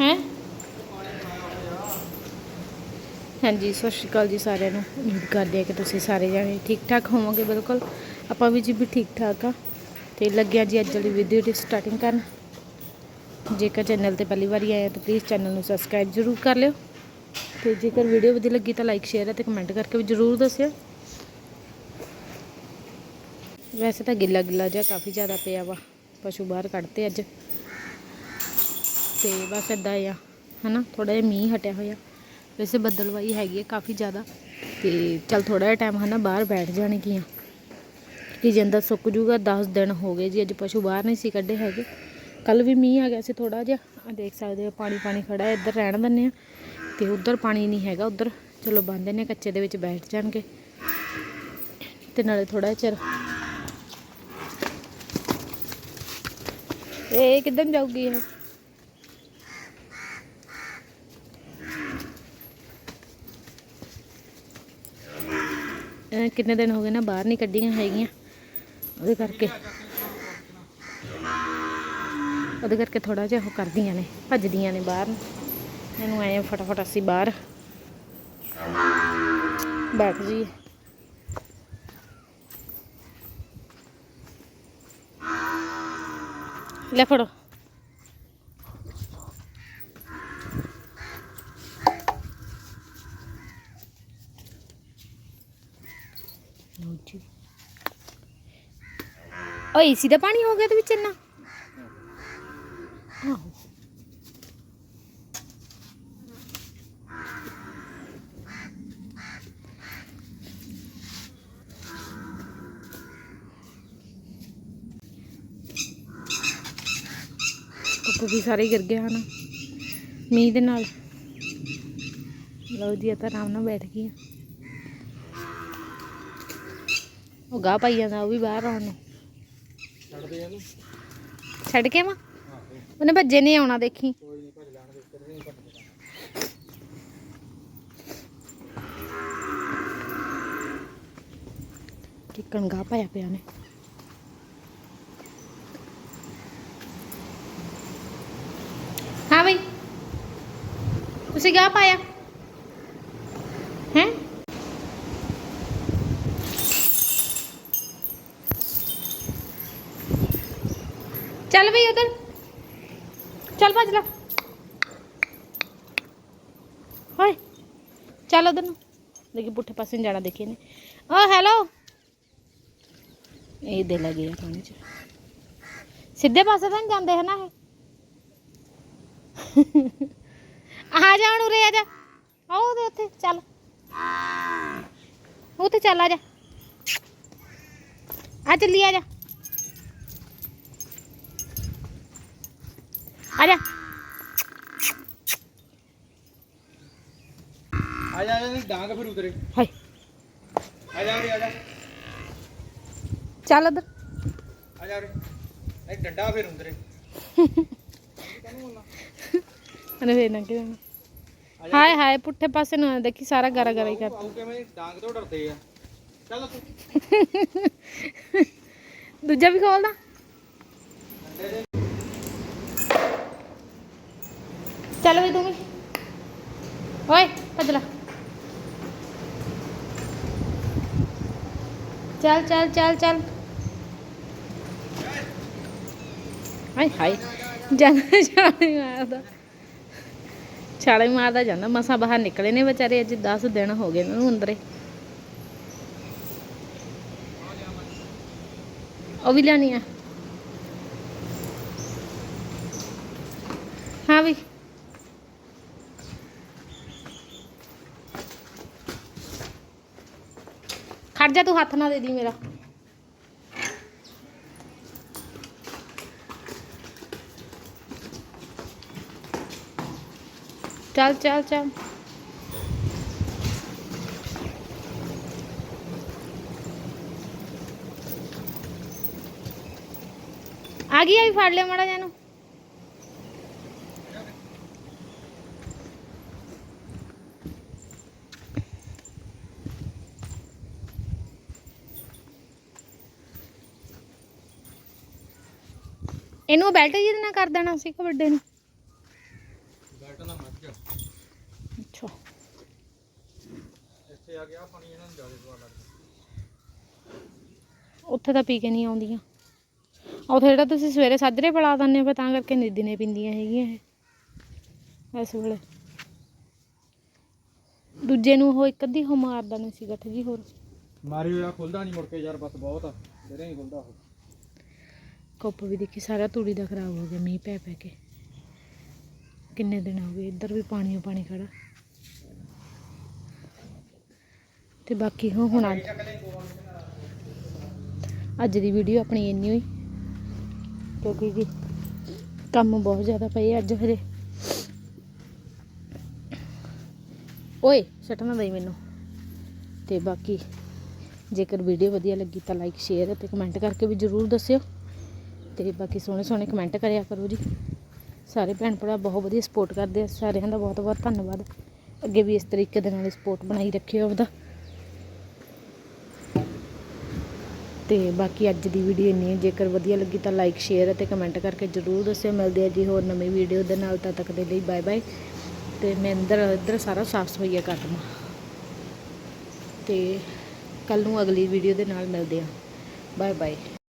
ਹੈ ਹਾਂਜੀ, ਸਤਿ ਸ਼੍ਰੀ ਅਕਾਲ ਜੀ ਸਾਰਿਆਂ ਨੂੰ। ਉਮੀਦ ਕਰਦੇ ਹਾਂ ਕਿ ਤੁਸੀਂ ਸਾਰੇ ਜਾਣੇ ਠੀਕ ਠਾਕ ਹੋਵੋਗੇ, ਬਿਲਕੁਲ। ਆਪਾਂ ਵੀ ਜੀ ਵੀ ਠੀਕ ਠਾਕ ਆ। ਤੇ ਲੱਗਿਆ ਜੀ ਅੱਜ ਵਾਲੀ ਵੀਡੀਓ ਦੀ ਸਟਾਰਟਿੰਗ ਕਰਨ। ਜੇਕਰ ਚੈਨਲ ਤੇ ਪਹਿਲੀ ਵਾਰੀ ਆਏ ਤਾਂ ਪਲੀਜ਼ ਚੈਨਲ ਨੂੰ ਸਬਸਕ੍ਰਾਈਬ ਜ਼ਰੂਰ ਕਰ ਲਿਓ। ਤੇ ਜੇਕਰ ਵੀਡੀਓ ਵਧੀਆ ਲੱਗੀ, ਤਾਂ ਲਾਈਕ ਸ਼ੇਅਰ ਅਤੇ ਕਮੈਂਟ ਕਰਕੇ ਵੀ ਜ਼ਰੂਰ ਦੱਸਿਓ। ਵੈਸੇ ਤਾਂ ਗਿੱਲਾ ਗਿੱਲਾ ਜਿਹਾ ਕਾਫੀ ਜ਼ਿਆਦਾ ਪਿਆ ਵਾ। ਪਸ਼ੂ ਬਾਹਰ ਕੱਢਤੇ ਅੱਜ। ਤੇ ਬਸ ਇਦਾਂ ਆ, ਹਨਾ ਥੋੜਾ ਜਿਹਾ ਮੀਂਹ ਹਟਿਆ ਹੋਇਆ। ਵੈਸੇ ਬੱਦਲਵਾਈ ਹੈਗੀ ਹੈ ਕਾਫੀ ਜ਼ਿਆਦਾ, ਤੇ ਚਲ ਥੋੜਾ ਜਿਹਾ ਟਾਈਮ ਹਨਾ, ਬਾਹਰ ਬੈਠ ਜਾਣਗੀਆਂ। ਕਿ ਜਿੰਦਾ ਸੁੱਕ ਜੂਗਾ 10 ਦਿਨ ਹੋ ਗਏ ਜੀ, ਅੱਜ ਪਸ਼ੂ ਬਾਹਰ ਨਹੀਂ ਸੀ ਕੱਢੇ ਹੈਗੇ। ਕੱਲ ਵੀ ਮੀਂਹ ਆ ਗਿਆ ਸੀ ਥੋੜਾ ਜਿਹਾ ਦੇਖ ਸਕਦੇ ਹੋ, ਪਾਣੀ ਪਾਣੀ ਖੜਾ ਹੈ ਇੱਧਰ ਰਹਿਣ ਦਿੰਨੇ ਆ। ਤੇ ਉੱਧਰ ਪਾਣੀ ਨਹੀਂ ਹੈਗਾ ਉੱਧਰ, ਚਲੋ ਬੰਦ ਨੇ ਕੱਚੇ ਦੇ ਵਿੱਚ ਬੈਠ ਜਾਣਗੇ। ਤੇ ਨਾਲੇ ਥੋੜਾ ਚਿਰ। ਇਹ ਕਿੱਦਣ ਜਾਊਗੀ ਇਹ? ਕਿੰਨੇ ਦਿਨ ਹੋ ਗਏ ਨਾ ਬਾਹਰ ਨਹੀਂ ਕੱਢੀਆਂ ਹੈਗੀਆਂ। ਉਹਦੇ ਕਰਕੇ ਉਹਦੇ ਕਰਕੇ ਥੋੜਾ ਜਿਹਾ ਉਹ ਕਰਦੀਆਂ ਨੇ, ਭੱਜਦੀਆਂ ਨੇ ਬਾਹਰ। ਨੂੰ ਇਹਨੂੰ ਐ ਫਟਾਫਟ ਅਸੀਂ ਬਾਹਰ ਬੈਠ ਜੀ ਲੈ ਫੜੋ। ਲਓ ਜੀ ਓ ਏਸੀ ਦਾ ਪਾਣੀ ਹੋ ਗਿਆ ਤੇ ਵਿੱਚ ਇੰਨਾ? ਆਹੋ ਕੱਪੜੇ ਵੀ ਸਾਰੇ ਗਿਰ ਗਏ ਹਨ। ਮੀਂਹ ਦੇ ਨਾਲ। ਲਓ ਜੀ, ਇਹ ਤਾਂ ਆਰਾਮ ਨਾਲ ਬੈਠ ਗਈ ਆ ਉਹ ਗਾਹ ਪਾਈ ਜਾਂਦਾ ਉਹ ਵੀ ਬਾਹਰ ਆਉਣ ਨੂੰ। ਛੱਡ ਕੇ ਵਾ ਉਹਨੇ ਭੱਜੇ ਨਹੀਂ ਆਉਣਾ ਦੇਖੀ। ਕਿੱਕਣ ਗਾਹ ਪਾਇਆ ਪਿਆ ਨੇ ਹਾਂ ਬਈ। ਤੁਸੀਂ ਗਾਹ ਪਾਇਆ? ਹੈ? ਚੱਲ ਬਈ ਉਧਰ ਚੱਲ ਭੱਜ ਲੈ ਹਾਏ ਚੱਲ ਉਧਰ ਨੂੰ ਦੇਖੀ ਪੁੱਠੇ ਪਾਸੇ ਨੂੰ ਜਾਣਾ ਦੇਖੀ ਨੇ ਓ ਹੈਲੋ ਇਹ ਦੇ ਲੱਗੇ ਆ ਪਾਣੀ ਚ ਸਿੱਧੇ ਪਾਸੇ ਤਾਂ ਨੀ ਜਾਂਦੇ ਹੈ ਨਾ ਇਹ ਆ ਜਾ ਹੁਣ ਉਰੇ ਆ ਜਾ ਆ ਉਹਦੇ ਉੱਥੇ ਚੱਲ ਉੱਥੇ ਚੱਲ ਆ ਜਾ ਆ ਚੱਲੀ ਆ ਜਾ ਆ ਜਾ ਆ ਜਾ ਨਹੀਂ ਡਾਂਗ ਫਿਰ ਉਤਰੇ ਹਾਏ। ਆ ਜਾ ਉਰੇ ਆ ਜਾ। ਚੱਲ ਉਧਰ। ਆ ਜਾ ਉਰੇ। ਨਹੀਂ ਡੰਡਾ ਫਿਰ ਉਤਰੇ ਅਨੇ ਫੇਰ ਨਾ ਕਿਹਨਾਂ ਹਾਏ ਹਾਏ ਪੁੱਠੇ ਪਾਸੇ ਨੂੰ ਨਾ ਦੇਖੀ ਸਾਰਾ ਗਰਾ ਗਰਾ ਹੀ ਕਰ ਆਉ ਕਿਵੇਂ? ਡਾਂਗ ਤੋਂ ਡਰਦੇ ਆ। ਚੱਲ ਤੂੰ ਦੂਜਾ ਵੀ ਖੋਲਦਾ। ਚੱਲ ਵੀ ਤੂੰ ਵੀ। ਓਏ, ਭੱਜ ਲੈ। ਚੱਲ ਚੱਲ ਚੱਲ ਚੱਲ। ਹਾਏ ਹਾਏ ਜਾਂਦਾ ਛਾਲੇ ਮਾਰਦਾ। ਛਾਲੇ ਮਾਰਦਾ ਜਾਂਦਾ, ਮਸਾਂ ਬਾਹਰ ਨਿਕਲੇ ਨੇ ਵਿਚਾਰੇ, ਅੱਜ 10 ਦਿਨ ਹੋ ਗਏ ਇਹਨਾਂ ਨੂੰ ਅੰਦਰੇ। ਉਹ ਵੀ ਲੈਣੀ ਆ। ਹਾਂ ਵੀ। ਖੜ ਜਾ ਤੂੰ ਹੱਥ ਨਾ ਦੇ ਦੀ ਮੇਰਾ ਚੱਲ ਚੱਲ ਚੱਲ ਆ ਗਈ ਆ ਵੀ ਫੜ ਲਿਆ ਮੜਾ ਇਹਨੂੰ ਬੈਲਟ ਜਿਹਦੇ ਨਾਲ ਕਰ ਦੇਣਾ ਸੀ ਕੋ ਵੱਡੇ ਨੂੰ? ਬੈਲਟ ਨਾਲ ਮੱਝ ਗਿਆ। ਅੱਛਾ। ਇੱਥੇ ਆ ਗਿਆ ਪਾਣੀ ਇਹਨਾਂ ਨੂੰ ਜ਼ਿਆਦਾ ਸਵਾਦ ਲੱਗਦਾ। ਉੱਥੇ ਤਾਂ ਪੀ ਕੇ ਨਹੀਂ ਆਉਂਦੀਆਂ। ਉੱਥੇ ਜਿਹੜਾ ਤੁਸੀਂ ਸਵੇਰੇ ਸਾਧਰੇ ਪਲਾ ਦਿੰਦੇ ਹੋ ਤਾਂ ਕਰਕੇ ਨਿੱਦੀ ਨੇ ਪਿੰਦੀਆਂ ਹੈਗੀਆਂ ਇਹ। ਇਸ ਵੇਲੇ। ਦੂਜੇ ਨੂੰ ਉਹ ਇੱਕ ਅੱਧੀ ਹੋ ਮਾਰਦਾ ਨਹੀਂ ਸੀ ਗੱਠ ਜੀ ਹੋਰ। ਮਾਰੀ ਹੋਇਆ ਖੁੱਲਦਾ ਨਹੀਂ ਮੁੜ ਕੇ ਯਾਰ ਬਸ ਬਹੁਤ ਆ। ਤੇਰੇ ਹੀ ਖੁੱਲਦਾ ਉਹ। ਕੁੱਪ ਵੀ ਦੇਖੀ, ਸਾਰਾ ਤੂੜੀ ਦਾ ਖਰਾਬ ਹੋ ਗਿਆ, ਮੀਂਹ ਪੈ ਪੈ ਕੇ। ਕਿੰਨੇ ਦਿਨ ਹੋ ਗਏ, ਇੱਧਰ ਵੀ ਪਾਣੀ ਓ ਪਾਣੀ ਖੜਾ। ਤੇ ਬਾਕੀ ਹੋ ਹੁਣ ਅੱਜ ਅੱਜ ਦੀ ਵੀਡੀਓ ਆਪਣੀ ਇੰਨੀ ਹੋਈ, ਕਿਉਂਕਿ ਜੀ ਕੰਮ ਬਹੁਤ ਜ਼ਿਆਦਾ ਪਏ ਅੱਜ ਹਜੇ। ਓਏ, ਸੱਟ ਨਾ ਦਈ ਮੈਨੂੰ। ਤੇ ਬਾਕੀ ਜੇਕਰ ਵੀਡੀਓ ਵਧੀਆ ਲੱਗੀ ਤਾਂ ਲਾਈਕ ਸ਼ੇਅਰ ਅਤੇ ਕਮੈਂਟ ਕਰਕੇ ਵੀ ਜਰੂਰ ਦੱਸਿਓ। ਤੇ ਬਾਕੀ ਸੋਹਣੇ ਸੋਹਣੇ ਕਮੈਂਟ ਕਰਿਆ ਕਰੋ ਜੀ। ਸਾਰੇ ਭੈਣ ਭਰਾ ਬਹੁਤ ਵਧੀਆ ਸਪੋਰਟ ਕਰਦੇ ਆ। ਸਾਰਿਆਂ ਦਾ ਬਹੁਤ ਬਹੁਤ ਧੰਨਵਾਦ। ਅੱਗੇ ਵੀ ਇਸ ਤਰੀਕੇ ਦੇ ਨਾਲ ਸਪੋਰਟ ਬਣਾਈ ਰੱਖਿਓ ਆਪਦਾ। ਤੇ ਬਾਕੀ ਅੱਜ ਦੀ ਵੀਡੀਓ ਇੰਨੀ ਹੈ। ਜੇਕਰ ਵਧੀਆ ਲੱਗੀ ਤਾਂ ਲਾਈਕ ਸ਼ੇਅਰ ਅਤੇ ਕਮੈਂਟ ਕਰਕੇ ਜਰੂਰ ਦੱਸਿਓ। ਮਿਲਦੇ ਆ ਜੀ ਹੋਰ ਨਵੀਂ ਵੀਡੀਓ ਦੇ ਨਾਲ। ਤਦ ਤੱਕ ਦੇ ਲਈ ਬਾਏ ਬਾਏ ਤੇ ਮੈਂ ਅੰਦਰ ਇੱਧਰ ਸਾਰਾ ਸਾਫ਼ ਸਫਾਈਆ ਕਰ ਦਵਾਂ ਤੇ ਕੱਲ ਨੂੰ ਅਗਲੀ ਵੀਡੀਓ ਦੇ ਨਾਲ ਮਿਲਦੇ ਆ ਬਾਏ ਬਾਏ